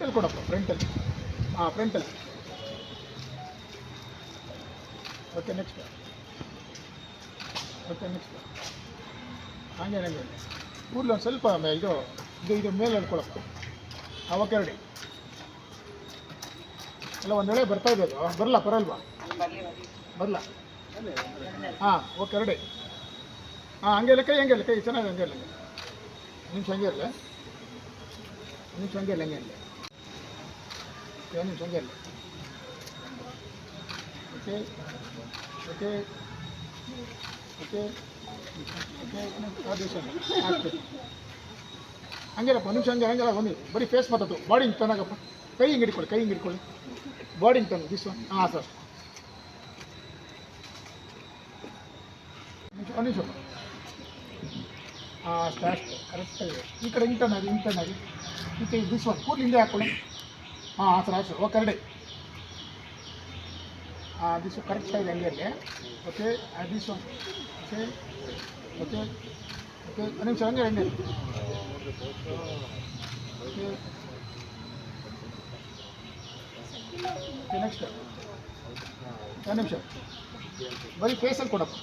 ಫ್ರಂಟಲ್ಲಿ ಕೊಡಪ್ಪ ಫ್ರಂಟಲ್ಲಿ ಹಾಂ ಫ್ರಂಟಲ್ಲಿ ಓಕೆ ನೆಕ್ಸ್ಟ್ ಓಕೆ ನೆಕ್ಸ್ಟ್ ಹಂಗೆ ಹಂಗೆ ಕೂದಲು ಒಂದು ಸ್ವಲ್ಪ ಇದು ಇದು ಇದು ಮೇಲೆ ಹೇಳ್ಕೊಳಪ್ಪ ಹಾಂ ಓಕೆ ರೆಡಿ ಅಲ್ಲ, ಒಂದು ವೇಳೆ ಬರ್ತಾ ಇದೆ ಬರಲ್ಲ ಬರಲ್ವಾ? ಬರಲ್ಲ ಹಾಂ ಓಕೆ ರೆಡಿ ಹಾಂ, ಹಂಗೆ ಇಲ್ಲ, ಕೈ ಹಂಗೆ ಇಲ್ಲ, ಕೈ ಚೆನ್ನಾಗಿ ಹಂಗೆ ಇಲ್ಲ. ನಿಮಿಷ ಹಂಗೆ ಇರಲಿ? ನಿಮಿಷ ಹಂಗೆ ಇಲ್ಲ ಹಂಗೆ ಇಲ್ಲ ಒಂದು ನಿಮಿಷ ಹಂಗೆ ಓಕೆ ಓಕೆ ಓಕೆ ಓಕೆ ಆದೇಶ ಆಗ್ತದೆ ಹಂಗೆಲ್ಲಪ್ಪ ನಿಮಿಷ ಹಂಗೆ ಒಂದು ಬರೀ ಫೇಸ್ ಮಾತಾಡು ಬಾಡಿ ಹಿಂಗೆ ಚೆನ್ನಾಗಪ್ಪ ಕೈ ಹಿಂಗೆ ಹಿಡ್ಕೊಳ್ಳಿ, ಕೈ ಹಿಂಗೆ ಹಿಡ್ಕೊಳ್ಳಿ. ಬಾಡಿ ಹಿಂಗೆ ತಂದು ದಿಸ್ ಒನ್ ಹಾಂ ಸರ್ ಈ ಕಡೆ ಇಂಟರ್ನ್ ಆಗಿ ಇಂಟರ್ನ್ ಆಗಿ. ಈ ಕೈ ದಿಸ್ ಒನ್ ಕೂದಲು ಹಿಂದೆ ಹಾಂ ಹಾಂ ಸರ್ ಆಯ್ತು ಓಕೆ ರೆಡಿ ಹಾಂ ದಿಸ್ ಕರೆಕ್ಟ್ ಇದೆ ಹಂಗೆ ಅಲ್ಲಿ okay this one okay okay okay ಒಂದು ನಿಮಿಷ ಹಂಗೆ ಹಂಗೆ ಓಕೆ ಓಕೆ ನೆಕ್ಸ್ಟ್ ಒಂದು ನಿಮಿಷ ಬರೀ ಫೇಸಲ್ಲಿ ಕೊಡಪ್ಪ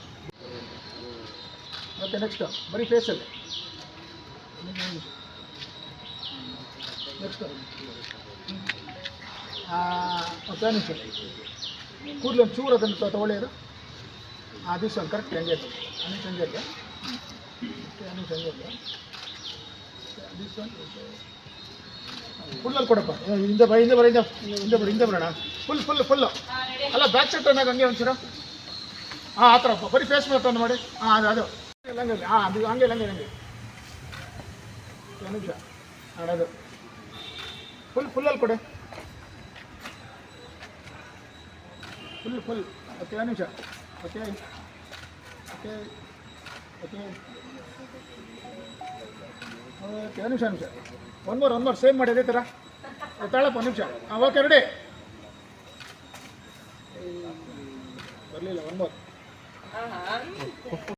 ಓಕೆ ನೆಕ್ಸ್ಟ್ ಬರೀ ಫೇಸಲ್ಲಿ ನೆಕ್ಸ್ಟ್ ಓಕೆ ಒಂದು ನಿಮಿಷ ಕೂದಲು ಒಂದು ಚೂರು ಅದನ್ನು ತಗೊಳ್ಳಿ ಅದು ಹಾಂ ದಿಸ್ ಒಂದು ಕರೆಕ್ಟ್ ಹಂಗೆ ಇದೆ ಒಂದು ನಿಮಿಷ ಹಂಗೆ ಇದೆ ಓಕೆ ಒಂದು ನಿಮಿಷ ಹಂಗೆ ಇದೆ ದಿಸ್ ಒನ್ ಫುಲ್ಲಲ್ಲಿ ಕೊಡಪ್ಪ ಏ, ಹಿಂದೆ ಬರ ಹಿಂದೆ ಬರ ಹಿಂದೆ ಹಿಂದೆ ಬರ ಹಿಂದೆ ಬರೋಣ ಫುಲ್ ಫುಲ್ ಫುಲ್ಲು ಅಲ್ಲ ಬ್ಯಾಕ್ ಸೈಡ್ ಅನ್ನೋದು ಹಂಗೆ ಒಂಚೂರು ಹಾಂ ಆ ಥರ ಬರೀ ಫೇಸ್ ಮೇಲೆ ತಂದು ಮಾಡಿ ಹಾಂ ಅದು ಅದು ಇಲ್ಲ ಹಂಗೆ ಹಾಂ ಅದು ಹಂಗೆ ಇಲ್ಲ, ಹಂಗೆ ಹಂಗೆ ಒಂದು ನಿಮಿಷ ಹಾಂ ಅದು ಫುಲ್ ಫುಲ್ಲಲ್ಲಿ ಕೊಡಿ ಫುಲ್ ಫುಲ್ ಓಕೆ ಒಂದು ನಿಮಿಷ ಓಕೆ ಓಕೆ ಓಕೆ ಓಕೆ ಒಂದು ನಿಮಿಷ ಒಂದು ನಿಮಿಷ one more one more same ಮಾಡಿ ಅದೇ ಥರ ತಾಳಪ್ಪ ಒಂದು ನಿಮಿಷ ಹಾಂ ಓಕೆ ರೆಡಿ ಬರಲಿಲ್ಲ ಒನ್ ಮೋರ್